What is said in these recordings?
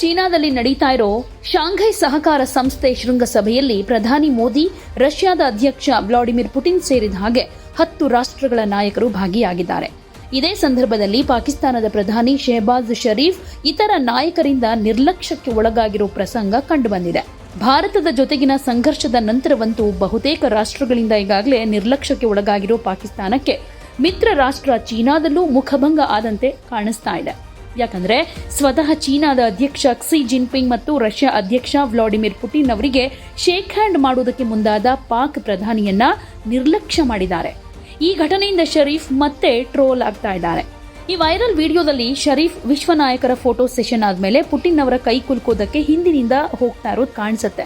ಚೀನಾದಲ್ಲಿ ನಡೀತಾ ಇರೋ ಶಾಂಘೈ ಸಹಕಾರ ಸಂಸ್ಥೆ ಶೃಂಗಸಭೆಯಲ್ಲಿ ಪ್ರಧಾನಿ ಮೋದಿ, ರಷ್ಯಾದ ಅಧ್ಯಕ್ಷ ವ್ಲಾಡಿಮಿರ್ ಪುಟಿನ್ ಸೇರಿದ ಹಾಗೆ ಹತ್ತು ರಾಷ್ಟ್ರಗಳ ನಾಯಕರು ಭಾಗಿಯಾಗಿದ್ದಾರೆ. ಇದೇ ಸಂದರ್ಭದಲ್ಲಿ ಪಾಕಿಸ್ತಾನದ ಪ್ರಧಾನಿ ಶೆಹಬಾಜ್ ಷರೀಫ್ ಇತರ ನಾಯಕರಿಂದ ನಿರ್ಲಕ್ಷ್ಯಕ್ಕೆ ಒಳಗಾಗಿರೋ ಪ್ರಸಂಗ ಕಂಡುಬಂದಿದೆ. ಭಾರತದ ಜೊತೆಗಿನ ಸಂಘರ್ಷದ ನಂತರವಂತೂ ಬಹುತೇಕ ರಾಷ್ಟ್ರಗಳಿಂದ ಈಗಾಗಲೇ ನಿರ್ಲಕ್ಷ್ಯಕ್ಕೆ ಒಳಗಾಗಿರೋ ಪಾಕಿಸ್ತಾನಕ್ಕೆ ಮಿತ್ರ ರಾಷ್ಟ್ರ ಚೀನಾದಲ್ಲೂ ಮುಖಭಂಗ ಆದಂತೆ ಕಾಣಿಸ್ತಾ ಇದೆ. ಯಾಕಂದ್ರೆ ಸ್ವತಃ ಚೀನಾದ ಅಧ್ಯಕ್ಷ ಕ್ಸಿ ಜಿನ್ಪಿಂಗ್ ಮತ್ತು ರಷ್ಯಾ ಅಧ್ಯಕ್ಷ ವ್ಲಾಡಿಮಿರ್ ಪುಟಿನ್ ಅವರಿಗೆ ಶೇಕ್ ಹ್ಯಾಂಡ್ ಮಾಡುವುದಕ್ಕೆ ಮುಂದಾದ ಪಾಕ್ ಪ್ರಧಾನಿಯನ್ನ ನಿರ್ಲಕ್ಷ್ಯ ಮಾಡಿದ್ದಾರೆ. ಈ ಘಟನೆಯಿಂದ ಶರೀಫ್ ಮತ್ತೆ ಟ್ರೋಲ್ ಆಗ್ತಾ ಇದ್ದಾರೆ. ಈ ವೈರಲ್ ವಿಡಿಯೋದಲ್ಲಿ ಶರೀಫ್ ವಿಶ್ವ ನಾಯಕರ ಫೋಟೋ ಸೆಷನ್ ಆದ್ಮೇಲೆ ಪುಟಿನ್ ಅವರ ಕೈ ಕುಲ್ಕೋದಕ್ಕೆ ಹಿಂದಿನಿಂದ ಹೋಗ್ತಾ ಇರೋದು ಕಾಣಿಸುತ್ತೆ.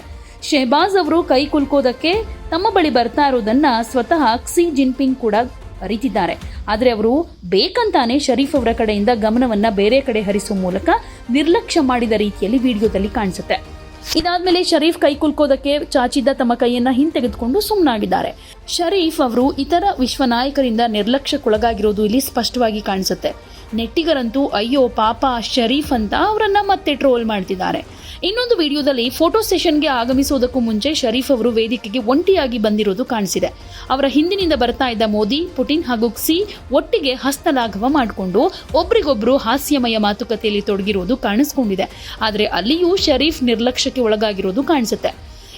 ಶೆಹಬಾಜ್ ಅವರು ಕೈ ಕುಲ್ಕೋದಕ್ಕೆ ತಮ್ಮ ಬಳಿ ಬರ್ತಾ ಇರೋದನ್ನ ಸ್ವತಃ ಕ್ಸಿ ಜಿನ್ಪಿಂಗ್ ಕೂಡ ಅರಿತಿದ್ದಾರೆ. ಆದರೆ ಅವರು ಬೇಕಂತಾನೆ ಶರೀಫ್ ಅವರ ಕಡೆಯಿಂದ ಗಮನವನ್ನ ಬೇರೆ ಕಡೆ ಹರಿಸುವ ಮೂಲಕ ನಿರ್ಲಕ್ಷ್ಯ ಮಾಡಿದ ರೀತಿಯಲ್ಲಿ ವಿಡಿಯೋದಲ್ಲಿ ಕಾಣಿಸುತ್ತೆ. ಇದಾದ್ಮೇಲೆ ಶರೀಫ್ ಕೈ ಕುಲ್ಕೋದಕ್ಕೆ ಚಾಚಿದ್ದ ತಮ್ಮ ಕೈಯನ್ನ ಹಿಂತೆಗೆದುಕೊಂಡು ಸುಮ್ಮನಾಗಿದ್ದಾರೆ ಶರೀಫ್ ಅವರು ಇತರ ವಿಶ್ವ ನಾಯಕರಿಂದ ನಿರ್ಲಕ್ಷ್ಯಕ್ಕೊಳಗಾಗಿರೋದು ಇಲ್ಲಿ ಸ್ಪಷ್ಟವಾಗಿ ಕಾಣಿಸುತ್ತೆ. ನೆಟ್ಟಿಗರಂತೂ, ಅಯ್ಯೋ, ಪಾಪ, ಶರೀಫ್ ಅಂತ ಅವರನ್ನ ಮತ್ತೆ ಟ್ರೋಲ್ ಮಾಡ್ತಿದ್ದಾರೆ. ಇನ್ನೊಂದು ವಿಡಿಯೋದಲ್ಲಿ ಫೋಟೋ ಸೆಷನ್ಗೆ ಆಗಮಿಸುವುದಕ್ಕೂ ಮುಂಚೆ ಶರೀಫ್ ಅವರು ವೇದಿಕೆಗೆ ಒಂಟಿಯಾಗಿ ಬಂದಿರೋದು ಕಾಣಿಸಿದೆ. ಅವರ ಹಿಂದಿನಿಂದ ಬರ್ತಾ ಇದ್ದ ಮೋದಿ, ಪುಟಿನ್ ಹಾಗೂ ಕ್ಸಿ ಒಟ್ಟಿಗೆ ಹಸ್ತಲಾಘವ ಮಾಡಿಕೊಂಡು ಒಬ್ರಿಗೊಬ್ರು ಹಾಸ್ಯಮಯ ಮಾತುಕತೆಯಲ್ಲಿ ತೊಡಗಿರೋದು ಕಾಣಿಸ್ಕೊಂಡಿದೆ. ಆದರೆ ಅಲ್ಲಿಯೂ ಶರೀಫ್ ನಿರ್ಲಕ್ಷ್ಯಕ್ಕೆ ಒಳಗಾಗಿರೋದು ಕಾಣಿಸುತ್ತೆ.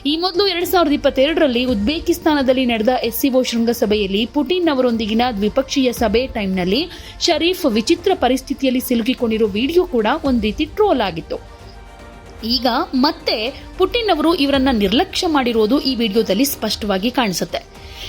ಈ ಮೊದಲು ಎರಡ್ ಸಾವಿರದ ಇಪ್ಪತ್ತೆರಡರಲ್ಲಿ ಉಜ್ಬೇಕಿಸ್ತಾನದಲ್ಲಿ ನಡೆದ ಎಸ್ಸಿಒ ಶೃಂಗಸಭೆಯಲ್ಲಿ ಪುಟಿನ್ ಅವರೊಂದಿಗಿನ ದ್ವಿಪಕ್ಷೀಯ ಸಭೆ ಟೈಮ್ನಲ್ಲಿ ಶರೀಫ್ ವಿಚಿತ್ರ ಪರಿಸ್ಥಿತಿಯಲ್ಲಿ ಸಿಲುಕಿಕೊಂಡಿರೋ ವಿಡಿಯೋ ಕೂಡ ಒಂದು ರೀತಿ ಟ್ರೋಲ್ ಆಗಿತ್ತು. ಈಗ ಮತ್ತೆ ಪುಟಿನ್ ಅವರು ಇವರನ್ನ ನಿರ್ಲಕ್ಷ್ಯ ಮಾಡಿರೋದು ಈ ವಿಡಿಯೋದಲ್ಲಿ ಸ್ಪಷ್ಟವಾಗಿ ಕಾಣಿಸುತ್ತೆ.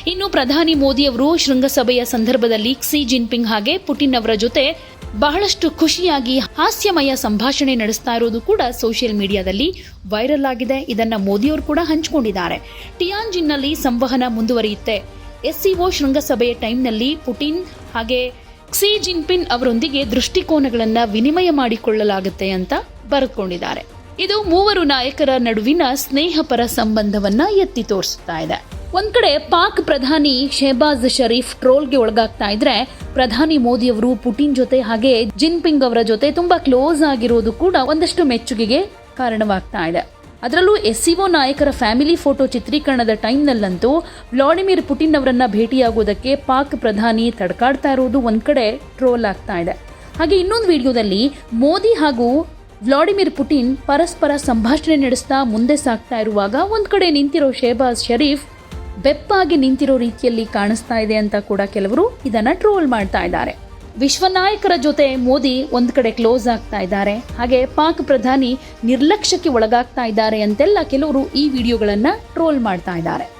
ಇನ್ನು ಪ್ರಧಾನಿ ಮೋದಿ ಅವರು ಶೃಂಗಸಭೆಯ ಸಂದರ್ಭದಲ್ಲಿ ಕ್ಸಿ ಜಿನ್ಪಿಂಗ್ ಹಾಗೆ ಪುಟಿನ್ ಅವರ ಜೊತೆ ಬಹಳಷ್ಟು ಖುಷಿಯಾಗಿ ಹಾಸ್ಯಮಯ ಸಂಭಾಷಣೆ ನಡೆಸ್ತಾ ಇರೋದು ಕೂಡ ಸೋಷಿಯಲ್ ಮೀಡಿಯಾದಲ್ಲಿ ವೈರಲ್ ಆಗಿದೆ. ಇದನ್ನ ಮೋದಿಯವರು ಕೂಡ ಹಂಚಿಕೊಂಡಿದ್ದಾರೆ. ಟಿಯಾಂಜಿನ್ನಲ್ಲಿ ಸಂವಹನ ಮುಂದುವರಿಯುತ್ತೆ. ಎಸ್ಸಿಒ ಶೃಂಗಸಭೆಯ ಟೈಮ್ನಲ್ಲಿ ಪುಟಿನ್ ಹಾಗೆ ಕ್ಸಿ ಜಿನ್ಪಿನ್ ಅವರೊಂದಿಗೆ ದೃಷ್ಟಿಕೋನಗಳನ್ನು ವಿನಿಮಯ ಮಾಡಿಕೊಳ್ಳಲಾಗುತ್ತೆ ಅಂತ ಬರೆದುಕೊಂಡಿದ್ದಾರೆ ಇದು ಮೂವರು ನಾಯಕರ ನಡುವಿನ ಸ್ನೇಹಪರ ಸಂಬಂಧವನ್ನ ಎತ್ತಿ ತೋರಿಸ್ತಾ ಇದೆ. ಒಂದ್ ಕಡೆ ಪಾಕ್ ಪ್ರಧಾನಿ ಶೆಹಬಾಜ್ ಶರೀಫ್ ಟ್ರೋಲ್ಗೆ ಒಳಗಾಗ್ತಾ ಇದ್ರೆ, ಪ್ರಧಾನಿ ಮೋದಿ ಅವರು ಪುಟಿನ್ ಜೊತೆ ಹಾಗೆ ಜಿನ್ಪಿಂಗ್ ಅವರ ಜೊತೆ ತುಂಬಾ ಕ್ಲೋಸ್ ಆಗಿರೋದು ಕೂಡ ಒಂದಷ್ಟು ಮೆಚ್ಚುಗೆಗೆ ಕಾರಣವಾಗ್ತಾ ಇದೆ. ಅದರಲ್ಲೂ ಎಸ್ಸಿಒ ನಾಯಕರ ಫ್ಯಾಮಿಲಿ ಫೋಟೋ ಚಿತ್ರೀಕರಣದ ಟೈಮ್ನಲ್ಲಂತೂ ವ್ಲಾಡಿಮಿರ್ ಪುಟಿನ್ ಅವರನ್ನ ಭೇಟಿಯಾಗೋದಕ್ಕೆ ಪಾಕ್ ಪ್ರಧಾನಿ ತಡ್ಕಾಡ್ತಾ ಇರೋದು ಒಂದ್ ಕಡೆ ಟ್ರೋಲ್ ಆಗ್ತಾ ಇದೆ. ಹಾಗೆ ಇನ್ನೊಂದು ವಿಡಿಯೋದಲ್ಲಿ ಮೋದಿ ಹಾಗೂ ವ್ಲಾಡಿಮಿರ್ ಪುಟಿನ್ ಪರಸ್ಪರ ಸಂಭಾಷಣೆ ನಡೆಸ್ತಾ ಮುಂದೆ ಸಾಗ್ತಾ ಇರುವಾಗ ಒಂದ್ ಕಡೆ ನಿಂತಿರೋ ಶೇಬಾಜ್ ಶರೀಫ್ ಬೆಪ್ಪಾಗಿ ನಿಂತಿರೋ ರೀತಿಯಲ್ಲಿ ಕಾಣಿಸ್ತಾ ಇದೆ ಅಂತ ಕೂಡ ಕೆಲವರು ಇದನ್ನ ಟ್ರೋಲ್ ಮಾಡ್ತಾ ಇದ್ದಾರೆ. ವಿಶ್ವನಾಯಕರ ಜೊತೆ ಮೋದಿ ಒಂದ್ ಕಡೆ ಕ್ಲೋಸ್ ಆಗ್ತಾ ಇದ್ದಾರೆ. ಹಾಗೆ ಪಾಕ್ ಪ್ರಧಾನಿ ನಿರ್ಲಕ್ಷ್ಯಕ್ಕೆ ಒಳಗಾಗ್ತಾ ಇದ್ದಾರೆ ಅಂತೆಲ್ಲ ಕೆಲವರು ಈ ವಿಡಿಯೋಗಳನ್ನ ಟ್ರೋಲ್ ಮಾಡ್ತಾ ಇದ್ದಾರೆ.